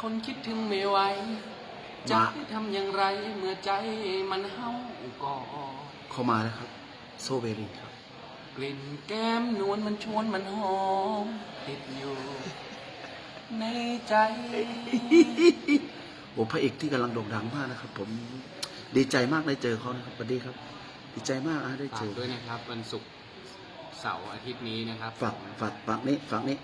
คนคิดถึงไม่ไหวจะให้ทำอย่างไรเมื่อใจมันเฮาก่อเข้ามาแล้วครับ โซเบรีครับ กลิ่นแก้มนวลมันชวนมันหอมติดอยู่ ในใจ โอ้พระเอกที่กำลังโด่งดังมากนะครับ ผมดีใจมากได้เจอเขานะครับสวัสดีครับ ดีใจมากนะได้เจฝากอ ด้วยนะครับ วันศุกร์ เสาร์อาทิตย์นี้นะครับฝากฝากฝากนี้ฝากนี้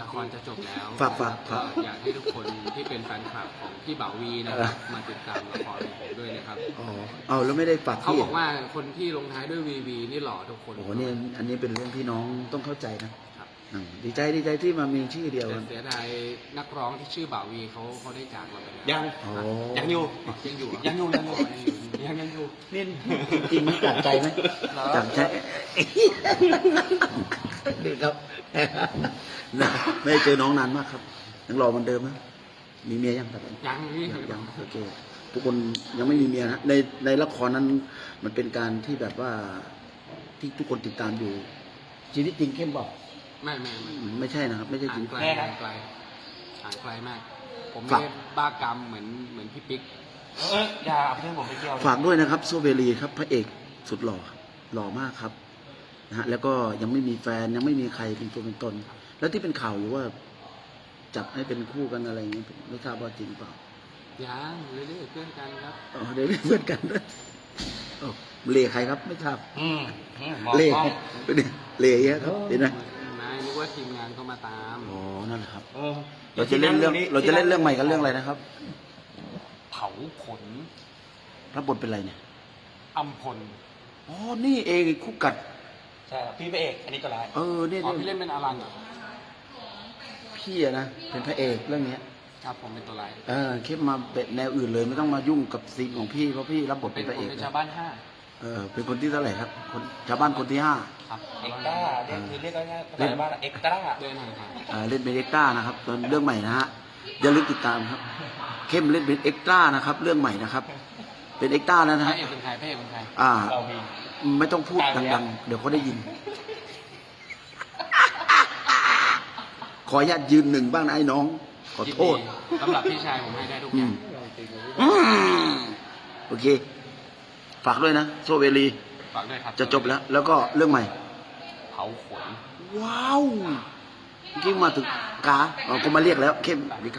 ละครจะจบแล้วฝากฝากก็ฝากอยากให้ทุกคนที่เป็นแฟนคลับของพี่บ่าววีนะครับมาติดตามละครของผมด้วยนะครับ อ๋อเอาแล้วไม่ได้ฝากเขาพี่บอกว่าคนที่ลงท้ายด้วยวีวีนี่หล่อทุกคน โอ้โหนี่อันนี้เป็นเรื่องพี่น้องต้องเข้าใจนะครับอืม ดีใจดีใจที่มามีชื่อเดียวแต่กันเสียดายนักร้องที่ชื่อบ่าววีเขาเขาได้จากเราไปแล้วยังโอ้ยังอยู่ยังอยู่เหรอยังอยู่ยังอยู่ยังอยู่ยังยังอยู่นี่จริงไหมจากใจไหมจากใจดีครับนะไม่ได้เจอน้องนานมากครับยังรอเหมันเดิมไหมมีเมียยังครับยังนี่ยังยังโอเคทุกคนยังไม่มีเมียนะในในละครนั้นมันเป็นการที่แบบว่าที่ทุกคนติดตามอยู่ชีวิตจริงเข้มบอก ไม่ไม่ไม่ไม่ใช่นะครับ ไม่ใช่จห่าริง งไกลห่างไกลห่างไกลมาก ผมฝาไม่กได้บ้ากรรมเหมือนเหมือนพี่ปิ๊ก เอออย่าเอาเรื่องผมไปเกี่ยวฝากด้วยนะครับโซเวลีครับพระเอกสุดหล่อครับหล่อมากครับนะฮะแล้วก็ยังไม่มีแฟนยังไม่มีใครเป็นตัวเป็นตน แล้วที่เป็นข่าวอยู่ว่า จับให้เป็นคู่กันอะไรอย่างเงี้ยผมไม่ทราบว่าจริงเปล่ายังเรื่อยๆเพื่อนกันครับ อ๋อเดี๋ยวเป็นเพื่อนกันด้วยโอ้เล่ใครครับไม่ทราบอืมอืมมองเล่กล้องเป็นไงเล่เยอะครับเห็นไหมนายนึก ว่าทีมงานเขามาตามอ๋อนั่นแหละครับเออเราจะเล่นเรื่อง เราจะเล่นเรื่องใหม่กันเรื่องอะไรนะครับ เผาขนรับบทเป็นอะไรเนี่ยอัมพลอ๋อนี่เองไอ้คู่กัดใช่ครับพี่พระเอก อันนี้ก็ร้ายเออเนี่ยอ๋อพี่เนี่ยเล่นเป็นอารันเหรอพี่อะนะเป็นพระเอกเรื่องเนี้ยครับผมเป็นตัวร้ายเออเข้มมาเป็นแนวอื่นเลยไม่ต้องมายุ่งกับซีนของพี่เพราะพี่รับบทเป็เป็นนพระผเอมกเป็นนะชาวบ้านห้าเออเป็นคนที่เท่าไหร่ครับ คนชาวบ้านคนที่ห้าครับ เอ็กต้าเรียกคือเรียกง่ายๆภาษาบ้านเอ็กต้าเดินห่างเออเล่นเป็นเอ็กต้านะครับตอนเรื่องใหม่นะฮะอย่าลืมติดตามครับ เข้มเล่นเป็นเอ็กต้านะครับ เรื่องใหม่นะครับ เป็นเอ็กต้าแล้วๆพนะระฮะเอกเป็นใครพระเอกเป็นใครอ่า เรามีไม่ต้องพูดตายแล้วดังๆ เดี๋ยวเขาได้ยิน ขออนุญาตยืนหนึ่งบ้างนะไอ้น้อง ขอโทษ ยินดีสำหรับพี่ชายผมให้ได้ทุกอือย่ามงอืมโอเค ฝากด้วยนะ โซเวลี ฝากด้วยครับ จะจบแล้ว แล้วก็เรื่องใหม่ เผาขน ว้าวเมื่อกี้มาถึงกาเราก็มาเรียกแล้วเข้มสวัสดีครับ